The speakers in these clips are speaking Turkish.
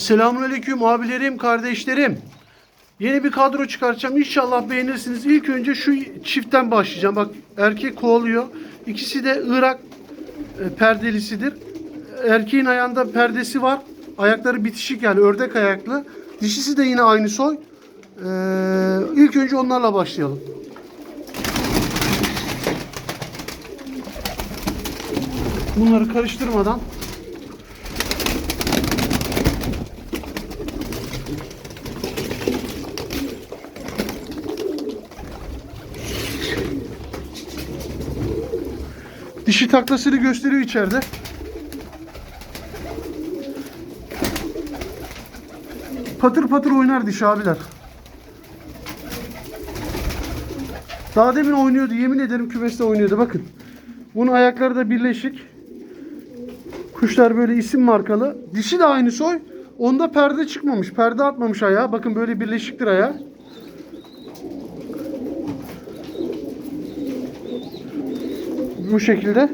Selamünaleyküm abilerim, kardeşlerim. Yeni bir kadro çıkartacağım. İnşallah beğenirsiniz. İlk önce şu çiftten başlayacağım. Bak erkek kovalıyor. İkisi de Irak e, perdelisidir. Erkeğin ayağında perdesi var. Ayakları bitişik yani ördek ayaklı. Dişisi de yine aynı soy. Ee, ilk önce onlarla başlayalım. Bunları karıştırmadan Dişi taklasını gösteriyor içeride. Patır patır oynar dişi abiler. Daha demin oynuyordu. Yemin ederim kümeste oynuyordu. Bakın. Bunun ayakları da birleşik. Kuşlar böyle isim markalı. Dişi de aynı soy. Onda perde çıkmamış. Perde atmamış ayağa. Bakın böyle birleşiktir ayağı. Bu şekilde.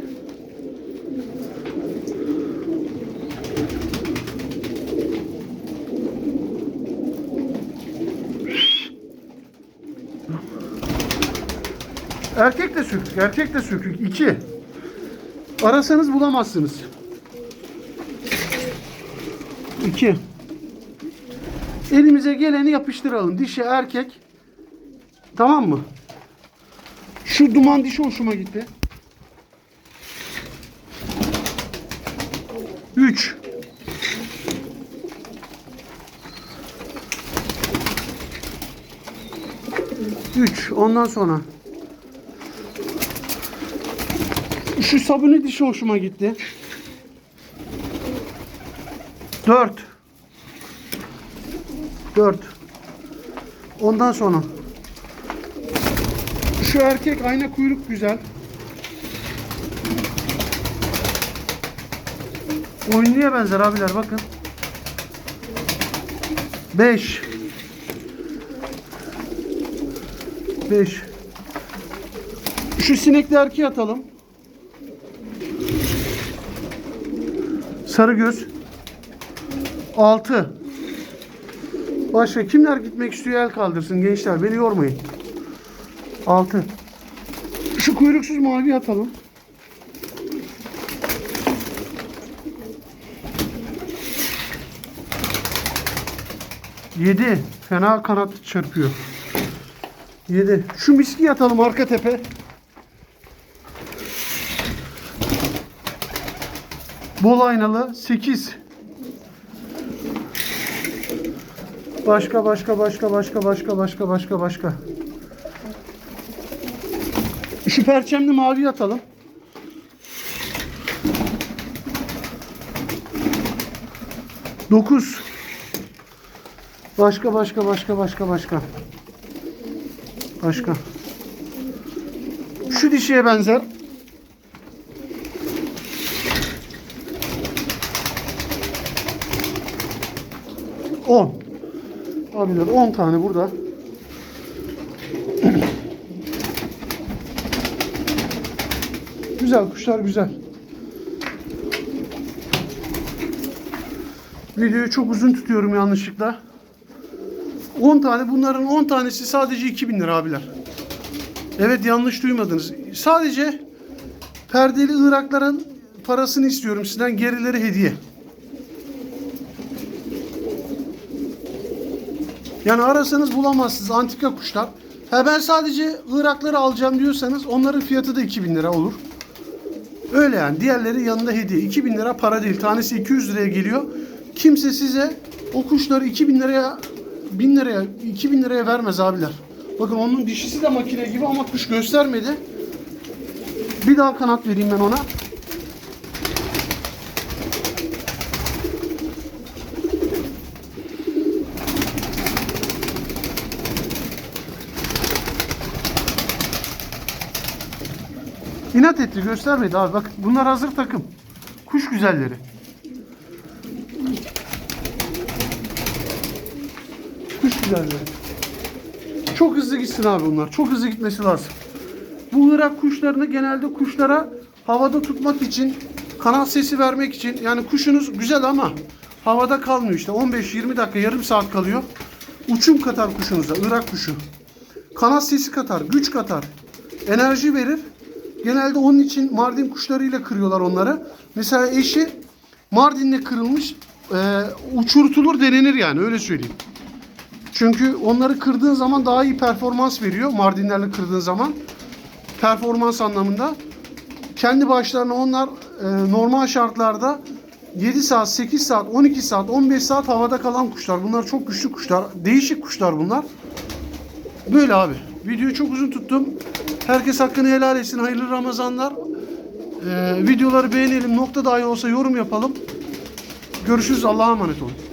Erkek de sökük, erkek de sökük. İki. Arasanız bulamazsınız. İki. Elimize geleni yapıştıralım. Dişi erkek. Tamam mı? Şu duman dişi hoşuma gitti. 3 3 ondan sonra. Şu sabuni dişi hoşuma gitti. 4 4 Ondan sonra. Şu erkek ayna kuyruk güzel. Oyunluya benzer abiler bakın. 5 5 Şu sinekli erkeği atalım. Sarı göz. 6 Başka kimler gitmek istiyor el kaldırsın gençler beni yormayın. 6 Şu kuyruksuz mavi atalım. Yedi. Fena kanat çırpıyor. Yedi. Şu miski atalım arka tepe. Bol aynalı. Sekiz. Başka başka başka başka başka başka başka başka. Şu perçemli mavi atalım. Dokuz. Başka başka başka başka başka. Başka. Şu dişiye benzer. On. Abiler 10 tane burada. güzel kuşlar güzel. Videoyu çok uzun tutuyorum yanlışlıkla. 10 tane bunların 10 tanesi sadece 2000 lira abiler. Evet yanlış duymadınız. Sadece perdeli Irakların parasını istiyorum sizden gerileri hediye. Yani arasanız bulamazsınız antika kuşlar. Ha ben sadece Irakları alacağım diyorsanız onların fiyatı da 2000 lira olur. Öyle yani. Diğerleri yanında hediye. 2000 lira para değil. Tanesi 200 liraya geliyor. Kimse size o kuşları 2000 liraya 1000 liraya 2000 liraya vermez abiler. Bakın onun dişisi de makine gibi ama kuş göstermedi. Bir daha kanat vereyim ben ona. İnat etti göstermedi abi bak bunlar hazır takım. Kuş güzelleri. Kuş güzelleri. Çok hızlı gitsin abi bunlar. Çok hızlı gitmesi lazım. Bu Irak kuşlarını genelde kuşlara havada tutmak için, kanat sesi vermek için yani kuşunuz güzel ama havada kalmıyor işte. 15-20 dakika yarım saat kalıyor. Uçum katar kuşunuza. Irak kuşu. Kanat sesi katar. Güç katar. Enerji verir. Genelde onun için Mardin kuşlarıyla kırıyorlar onları. Mesela eşi Mardin'le kırılmış e, uçurtulur denenir yani öyle söyleyeyim. Çünkü onları kırdığın zaman daha iyi performans veriyor. Mardinlerle kırdığın zaman. Performans anlamında. Kendi başlarına onlar e, normal şartlarda 7 saat, 8 saat, 12 saat, 15 saat havada kalan kuşlar. Bunlar çok güçlü kuşlar. Değişik kuşlar bunlar. Böyle abi. Videoyu çok uzun tuttum. Herkes hakkını helal etsin. Hayırlı Ramazanlar. Ee, videoları beğenelim. Nokta dahi olsa yorum yapalım. Görüşürüz. Allah'a emanet olun.